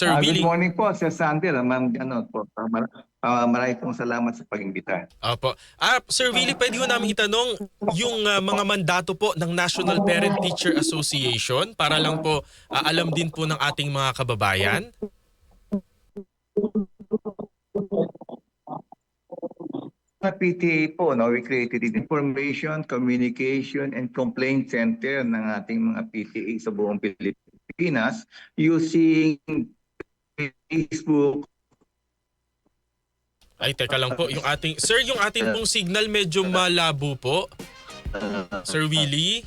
Sir Ah, Willie. good morning po, Sir Sander. Ma'am, ano, po, ah, mar- ah, marami pong salamat sa pag-imbita. Opo. Ah, Sir Willie, pwede ho namin itanong yung ah, mga mandato po ng National Parent Teacher Association para lang po ah, alam din po ng ating mga kababayan. Sa PTA po, no, we created the Information, Communication, and Complaint Center ng ating mga PTA sa buong Pilipinas using Facebook. Ay, teka lang po. Yung ating, sir, yung ating pong signal medyo malabo po. Sir Willie.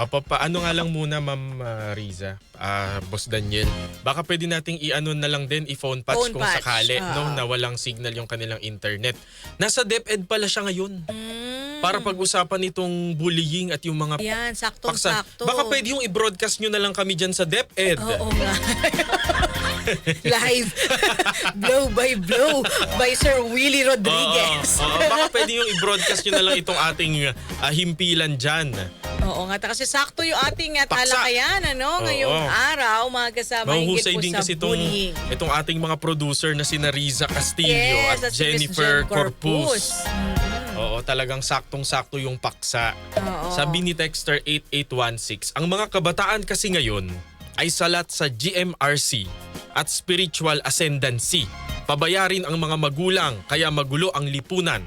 Opo, paano nga lang muna, Ma'am ah, Riza, ah, Boss Daniel. Baka pwede nating i-ano na lang din, i-phone patch Phone kung patch, sakali, ah. no, na walang signal yung kanilang internet. Nasa DepEd pala siya ngayon. Mm. Para pag-usapan itong bullying at yung mga Yan, paksa. saktong-sakto. Baka pwede yung i-broadcast nyo na lang kami dyan sa DepEd. Oo nga. Live. blow by blow by Sir Willie Rodriguez. Oo, oo. baka pwede yung i-broadcast nyo na lang itong ating ah, himpilan dyan. Oo nga, kasi sakto yung ating uh, Paksa. talakayan ano, Oo. ngayong araw, mga kasama higit Mahuhusay po din sa kasi itong, bullying. itong ating mga producer na sina Riza Castillo Yes, at at si Miss Jennifer Jen Corpus. Corpus. Mm-mm. Oo, talagang saktong-sakto yung paksa. Oo. Sabi ni Texter 8816, ang mga kabataan kasi ngayon ay salat sa GMRC at spiritual ascendancy. Pabayarin ang mga magulang kaya magulo ang lipunan.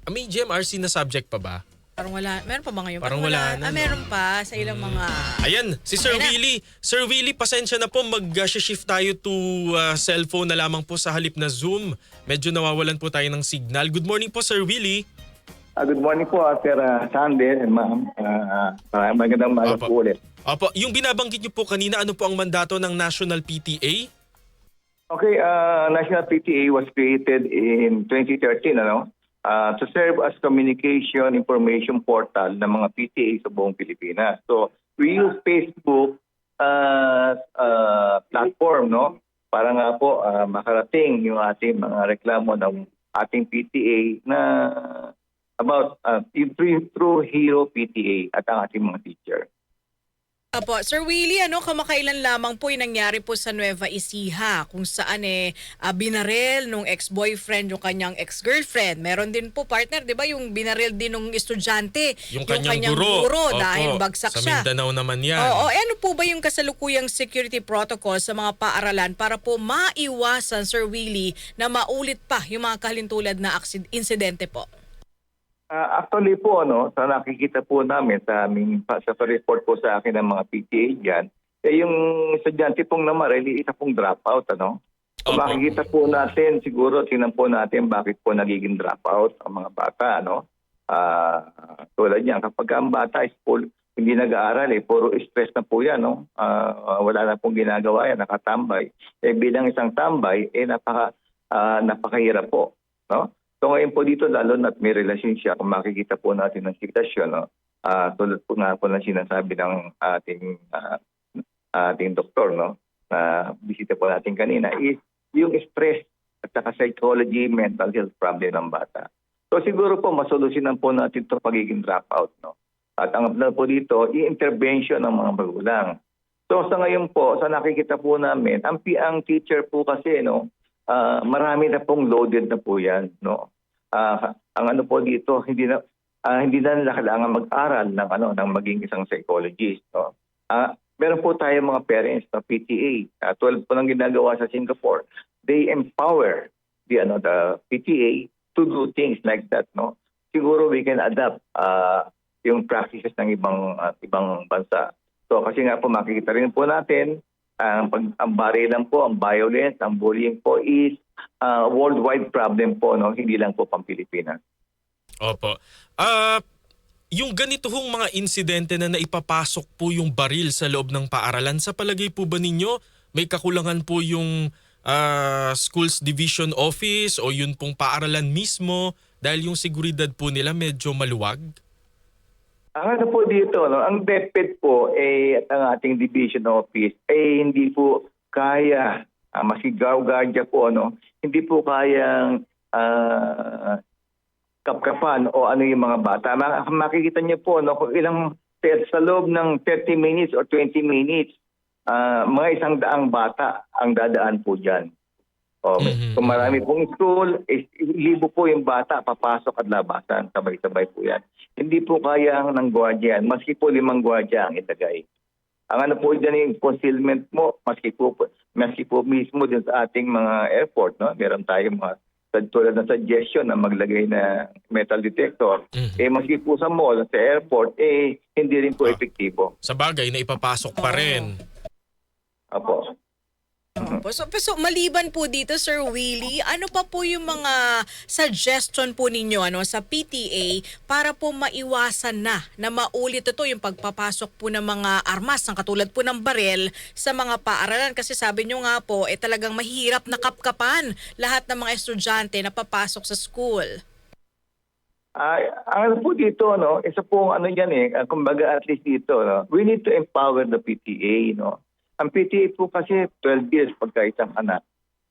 Ah, May GMRC na subject pa ba? Parang wala. Meron pa ba ngayon? Parang wala na, Ah, no? meron pa sa ilang mga... Ayan, si Sir na. Willie. Sir Willie, pasensya na po. Mag-shift tayo to uh, cellphone na lamang po sa halip na Zoom. Medyo nawawalan po tayo ng signal. Good morning po, Sir Willie. Ah, good morning po, ah, Sir ah, Sander and Ma'am. Ah, ah, magandang umaga Opo. po ulit. Opo, yung binabanggit niyo po kanina, ano po ang mandato ng National PTA? Okay, uh, National PTA was created in 2013 ano, uh, to serve as communication information portal ng mga PTA sa buong Pilipinas. So, we use Facebook as a platform no para nga po uh, makarating yung ating mga reklamo ng ating PTA na about uh, through, through Hero PTA at ang ating mga teacher. Apo, Sir Willie, ano, kamakailan lamang po yung nangyari po sa Nueva Ecija kung saan eh ah, binarel nung ex-boyfriend yung kanyang ex-girlfriend. Meron din po partner, 'di ba, yung binarel din nung estudyante, Yung kanyang, guro. Opo, dahil bagsak sa siya. Mindanao naman yan. Oo, eh, ano po ba yung kasalukuyang security protocol sa mga paaralan para po maiwasan, Sir Willie, na maulit pa yung mga kalintulad na aksid- insidente po? Ah, actually po, ano, sa nakikita po namin sa aming sa report po sa akin ng mga PTA diyan, eh yung estudyante pong namarel, isa pong dropout, ano? Opo. makikita po natin, siguro tingnan po natin bakit po nagiging dropout ang mga bata, ano? Ah, tulad niyan, kapag ang bata is full, hindi nag-aaral, eh, puro stress na po yan, no? Ah, wala na pong ginagawa yan, nakatambay. Eh, bilang isang tambay, eh, napaka, ah, napakahirap po, no? So ngayon po dito, lalo na't may relasyon siya, kung makikita po natin ng sitwasyon, no? Ah, tulad po nga po ng sinasabi ng ating ah, ating doktor, no? Na bisita po natin kanina, is yung stress at saka psychology, mental health problem ng bata. So siguro po, masolusyonan po natin ito pagiging dropout, no? At ang na po dito, i-intervention ng mga magulang. So sa ngayon po, sa nakikita po namin, ang, ang teacher po kasi, no, ah, marami na pong loaded na po yan, no. Ah, ang ano po dito, hindi na ah, hindi na nila kailangan mag-aral ng ano ng maging isang psychologist, no. Ah, meron po tayo mga parents na PTA. Ah, 12 po nang ginagawa sa Singapore. They empower the ano the PTA to do things like that, no. Siguro we can adapt ah, yung practices ng ibang ah, ibang bansa. So kasi nga po makikita rin po natin ang pag ang barilan po, ang violence, ang bullying po is ah, worldwide problem po, no, hindi lang po pang Pilipinas. Opo. Ah, yung ganito hong mga insidente na naipapasok po yung baril sa loob ng paaralan, sa palagay po ba ninyo may kakulangan po yung ah, schools division office o yun pong paaralan mismo dahil yung seguridad po nila medyo maluwag? Ang ano po dito, no, ang DepEd po eh, at ang ating division office eh hindi po kaya uh, masigaw gadya po ano, hindi po kayang ah, kapkapan o ano yung mga bata. Ma- makikita niyo po no kung ilang sa loob ng 30 minutes or 20 minutes ah, mga isang daang bata ang dadaan po dyan. Okay. Mhm. Kung marami pong school, is, libo po yung bata papasok at labasan. Sabay-sabay po yan. Hindi po kaya ng gwardiya yan. Maski po limang gwardiya ang itagay. Ang ano po dyan yung concealment mo, maski po, maski po mismo din sa ating mga airport, no? meron tayong mga tulad ng suggestion na maglagay na metal detector. Mhm. Eh, maski po sa mall, sa airport, eh, hindi rin po Ah. epektibo. Sa bagay na ipapasok pa rin. Apo. Opo. So, so maliban po dito Sir Willie, ano pa po yung mga suggestion po ninyo ano sa PTA para po maiwasan na na maulit ito yung pagpapasok po ng mga armas ng katulad po ng barel sa mga paaralan kasi sabi nyo nga po eh talagang mahirap na kapkapan lahat ng mga estudyante na papasok sa school. Ang ano po dito, no, isa po ano yan eh, kumbaga at least dito, no, we need to empower the PTA, no. Ang PTA po kasi 12 years pagka isang anak.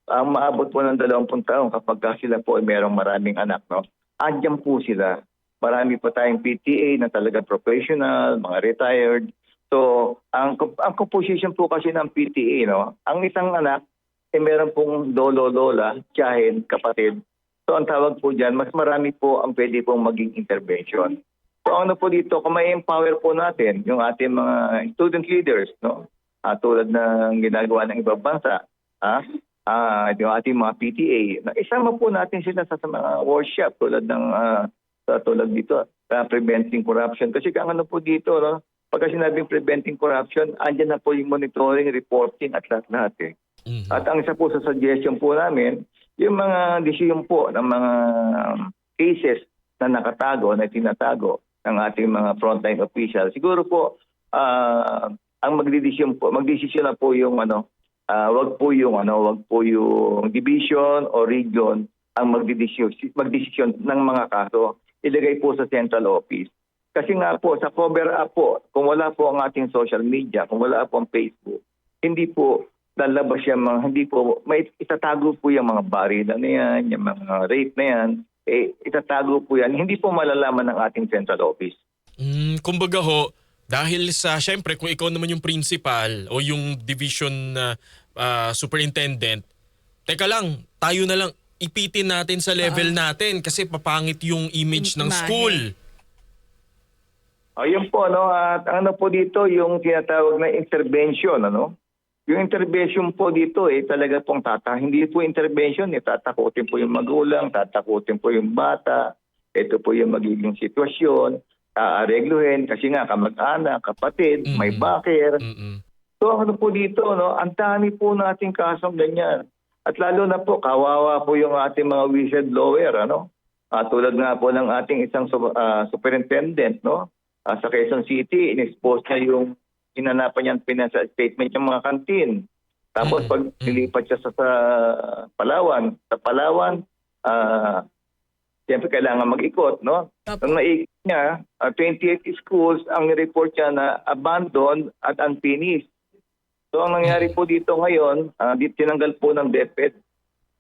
Ang maabot po ng 20 taon kapag ka sila po ay merong maraming anak, no. Andiyan po sila. Marami pa tayong PTA na talaga professional, mga retired. So, ang ang composition po kasi ng PTA, no, ang isang anak eh meron pong lolo, lola, tiyahin, kapatid, So ang tawag po dyan, mas marami po ang pwede pong maging intervention. So ano po dito, kung may empower po natin yung ating mga student leaders, no? Ah, tulad ng ginagawa ng ibang bansa, ah, ah, yung ating mga PTA, na isama po natin sila sa, sa mga workshop tulad ng ah, sa tulad dito, sa preventing corruption. Kasi kung ano po dito, no? Pagka sinabing preventing corruption, andyan na po yung monitoring, reporting at lahat-lahat eh. Mhm. At ang isa po sa suggestion po namin, yung mga decision po ng mga cases na nakatago, na tinatago ng ating mga frontline officials, siguro po ah, ang magdedesisyon po, magdesisyon na po yung ano, ah, wag po yung ano, wag po yung division o region ang magdedesisyon, magdesisyon ng mga kaso. Ilagay po sa central office. Kasi nga po, sa cover up po, kung wala po ang ating social media, kung wala po ang Facebook, hindi po lalabas yung mga, hindi po, may itatago po yung mga barila na yan, yung mga rape na yan, eh, itatago po yan. Hindi po malalaman ng ating central office. Mm, kumbaga ho, dahil sa, syempre, kung ikaw naman yung principal o yung division na ah, superintendent, teka lang, tayo na lang, ipitin natin sa level natin kasi papangit yung image ng Imahe. school. Ayun po, no, at ano po dito, yung tinatawag na intervention, ano? Yung intervention po dito, eh, talaga pong tata. Hindi po intervention, eh, tatakutin po yung magulang, tatakutin po yung bata. Ito po yung magiging sitwasyon, aaregluhin, kasi nga kamag-anak, kapatid, may Mhm. baker, Mm-mm. So ano po dito, no? ang dami po nating kasong ganyan. At lalo na po, kawawa po yung ating mga whistleblower. Ano? Ah, tulad nga po ng ating isang su- ah, superintendent no? Ah, sa Quezon City, in-expose niya yung hinanapan niyang financial statement ng mga kantin. Tapos pag nilipat siya sa, sa Palawan, sa Palawan, ah, siyempre kailangan mag-ikot. No? Opo. Ang naikot niya, ah, 28 schools, ang report niya na abandoned at unfinished. So ang nangyari po dito ngayon, uh, tinanggal po ng DepEd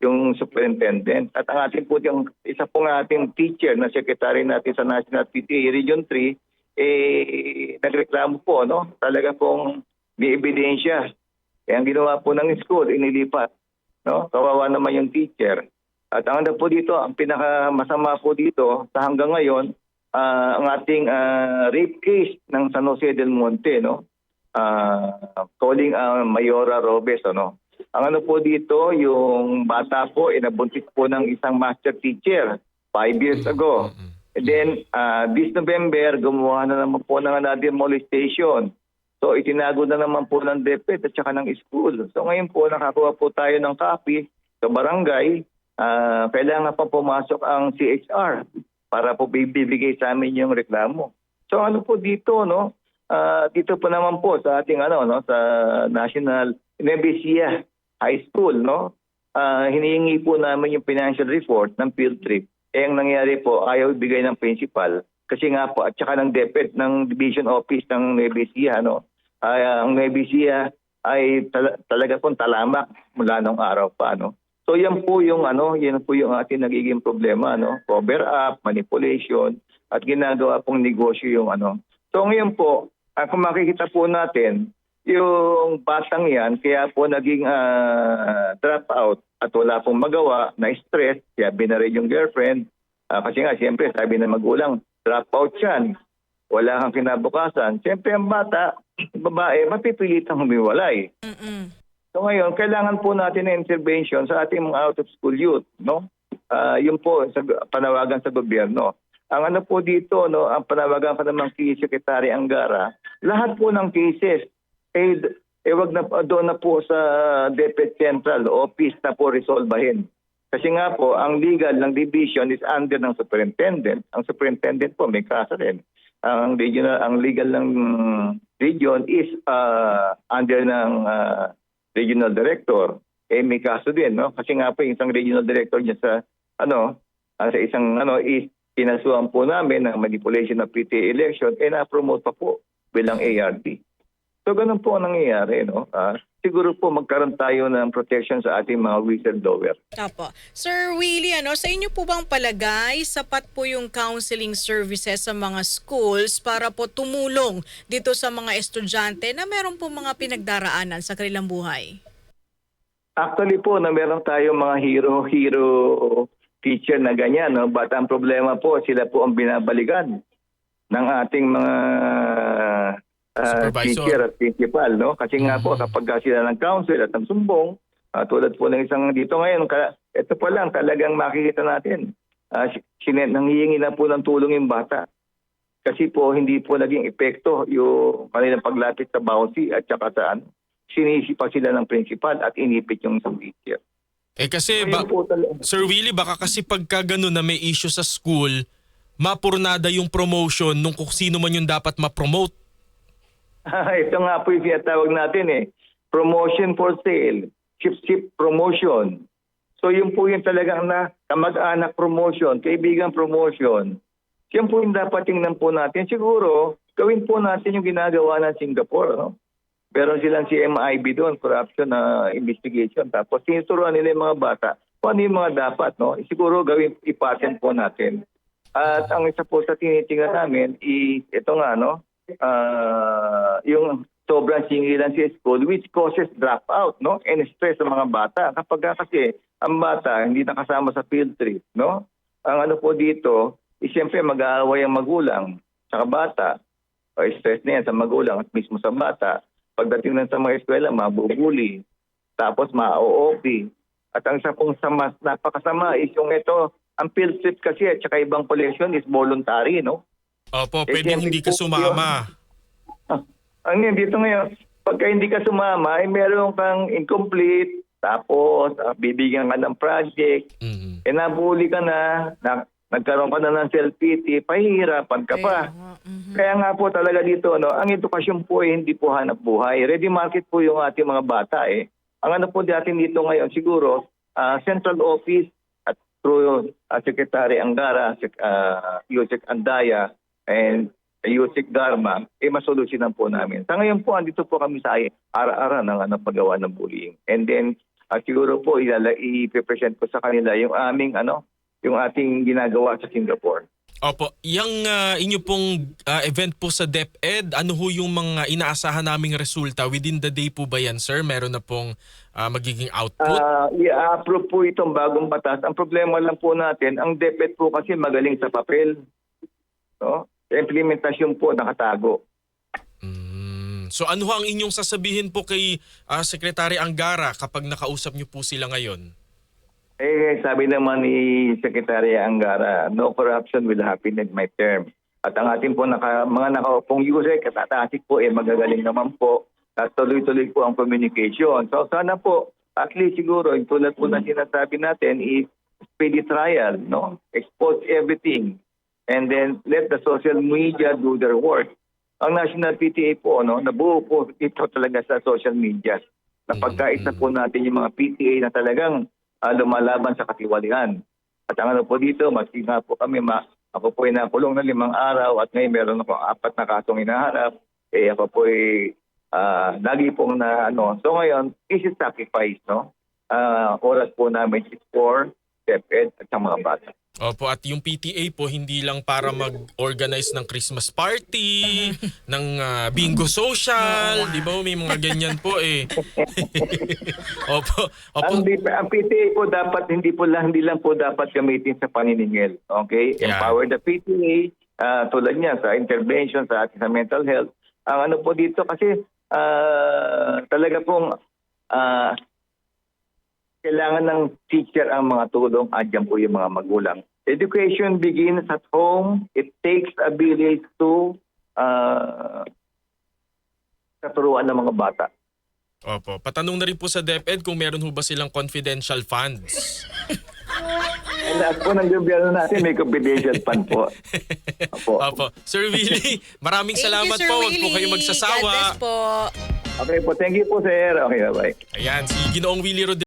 yung superintendent. At ang ating po yung isa po ng ating teacher na secretary natin sa National PTA Region 3, eh, nagreklamo po, no? Talaga pong may ebidensya. Eh, ang ginawa po ng school, inilipat. No? Kawawa naman yung teacher. At ang po dito, ang pinakamasama po dito sa hanggang ngayon, ah, ang ating ah, rape case ng San Jose del Monte, no? Ah, calling ang Mayora Robes, ano? Ang ano po dito, yung bata po, inabuntis po ng isang master teacher five years ago. Mm-mm. And then, ah, this November, gumawa na naman po ng another molestation. So, itinago na naman po ng DepEd at saka ng school. So, ngayon po, nakakuha po tayo ng copy sa barangay. Ah, kailangan pa pumasok ang CHR para po bibigay sa amin yung reklamo. So, ano po dito, no? Ah, dito po naman po sa ating ano, no, sa National Nebesia High School, no? Ah, hinihingi po namin yung financial report ng field trip. Eh, ang nangyari po, ayaw ibigay ng principal. Kasi nga po, at saka ng DepEd, ng Division Office ng Nebesia, no? Ay, ang Nebesia ay tal- talaga pong talamak mula nung araw pa, no? So yan po yung ano, yan po yung ating nagiging problema, no? Cover up, manipulation, at ginagawa pong negosyo yung ano. So ngayon po, ah, kung makikita po natin, yung batang yan, kaya po naging ah, drop at wala pong magawa, na stress, kaya binaril yung girlfriend. Ah, kasi nga, siyempre, sabi ng magulang, drop out yan. Wala kang kinabukasan. Siyempre, ang bata, babae, mapipilitang humiwalay. Mm-mm. So ngayon, kailangan po natin ng intervention sa ating mga out-of-school youth, no? Ah, yun po sa panawagan sa gobyerno. Ang ano po dito, no, ang panawagan pa naman kay Secretary Angara, lahat po ng cases eh, eh wag na doon na po sa DepEd Central Office na po resolbahin. Kasi nga po, ang legal ng division is under ng superintendent. Ang superintendent po may kaso rin. Ang regional, ang legal ng region is ah, under ng ah, regional director. Eh may kaso din, no? Kasi nga po isang regional director niya sa ano, ah, sa isang ano is kinasuhan po namin ng manipulation ng PTA election eh na-promote pa po bilang ARD. So ganun po ang nangyayari, no? Ah, siguro po magkaroon tayo ng protection sa ating mga whistleblower. Apo. Sir Willie, ano, sa inyo po bang palagay, sapat po yung counseling services sa mga schools para po tumulong dito sa mga estudyante na meron po mga pinagdaraanan sa kanilang buhay? Actually po, na meron tayong mga hero-hero teacher na ganyan, no? But ang problema po, sila po ang binabalikan ng ating mga ah, Supervisor. teacher at principal, no? Kasi nga po, Mhm. kapag ka sila ng council at ng sumbong, ah, tulad po ng isang dito ngayon, ka, ito pa lang talagang makikita natin. Uh, sinet, nanghihingi na po ng tulong yung bata. Kasi po, hindi po naging epekto yung kanilang paglapit sa bouncy at saka saan. Sinisi pa sila ng principal at inipit yung teacher. Eh kasi, ba. Sir Willie, baka kasi pagka ganun na may issue sa school, mapurnada yung promotion nung kung sino man yung dapat ma-promote. Ito nga po yung sinatawag natin eh. Promotion for sale. Ship-ship promotion. So yun po yung talagang na kamag-anak promotion, kaibigan promotion. Yan po yung dapat tingnan po natin. Siguro, gawin po natin yung ginagawa ng Singapore. No? Meron silang CMIB doon, corruption na investigation. Tapos tinuturuan nila yung mga bata kung ano yung mga dapat. No? Siguro gawin, ipatent po natin. At ang isa po sa tinitingnan namin, i, ito nga, no? Ah, yung sobrang singilan sa school which causes dropout no? And stress sa mga bata. Kapag ka kasi ang bata hindi nakasama sa field trip no? Ang ano po dito is siyempre mag-aaway ang magulang sa bata. O stress na yan sa magulang at mismo sa bata. Pagdating na sa mga eskwela mabubuli. Tapos ma-OOP at ang isa pong sama, napakasama is yung ito ang field trip kasi at saka ibang collection is voluntary no Opo, Eh, pwedeng siyempre hindi ka po sumama. Ah, ang yan, dito ngayon, pagka hindi ka sumama, eh, meron kang incomplete, tapos ah, bibigyan ka ng project, Mhm. eh nabuli ka na, na nagkaroon ka na ng self-pity, pahihirapan ka pa. Kaya nga, mhm. Kaya nga po talaga dito, no, ang edukasyon po ay hindi po hanap buhay. Ready market po yung ating mga bata eh. Ang ano po natin dito ngayon, siguro, ah, central office at through uh, Secretary Angara, Sec- uh, Yusek Andaya, and Yusek Dharma, eh masolusyonan po namin. Sa ngayon po, andito po kami sa ara-ara ng ano, paggawa ng bullying. And then, ah, siguro po, ilala, i-present ko sa kanila yung aming, ano, yung ating ginagawa sa Singapore. Opo, yung ah, inyo pong ah, event po sa DepEd, ano ho yung mga inaasahan naming resulta? Within the day po ba yan, sir? Meron na pong ah, magiging output? Ah, i-approve po itong bagong batas. Ang problema lang po natin, ang DepEd po kasi magaling sa papel. No? Sa implementasyon po nakatago. Mm. So ano ang inyong sasabihin po kay ah, Secretary Angara kapag nakausap niyo po sila ngayon? Eh, sabi naman ni Secretary Angara, no corruption will happen in my term. At ang ating po naka, mga nakaupong USEC, katatasik po, eh magagaling naman po. At tuloy-tuloy po ang communication. So sana po, at least siguro, yung tulad po na sinasabi natin, is speedy trial, no? Expose everything. And then let the social media do their work. Ang National PTA po, no, nabuo po ito talaga sa social media. Napagkait na po natin yung mga PTA na talagang ah, lumalaban sa katiwalian. At ang ano po dito, maski nga po kami, ma, ako po ay nakulong na limang araw at ngayon meron ako apat na kasong inaharap. Eh ako po ay ah, lagi pong na ano. So ngayon, is it sacrifice, no? Ah, oras po namin is for DepEd at sa mga bata. Opo, at yung PTA po hindi lang para mag-organize ng Christmas party, ng ah, bingo social, di ba? May mga ganyan po eh. opo, opo. Ang, di- ang PTA po dapat hindi po lang hindi lang po dapat gamitin sa paniningil. Okay? Yeah. Empower the PTA ah, tulad niya sa intervention sa ating sa mental health. Ang ano po dito kasi ah, talaga pong ah, kailangan ng teacher ang mga tulong at dyan po yung mga magulang. Education begins at home. It takes a village to uh, katuruan ng mga bata. Opo, patanong na rin po sa DepEd kung meron ho ba silang confidential funds. And lahat po ng gobyerno natin may confidential fund po. Opo. Opo. Sir Willie, maraming Thank salamat you, Sir po. Huwag po kayo magsasawa. God bless po. Okay po, thank you po sir. Okay, bye-bye. Ayan, si Ginoong Willie Rodriguez.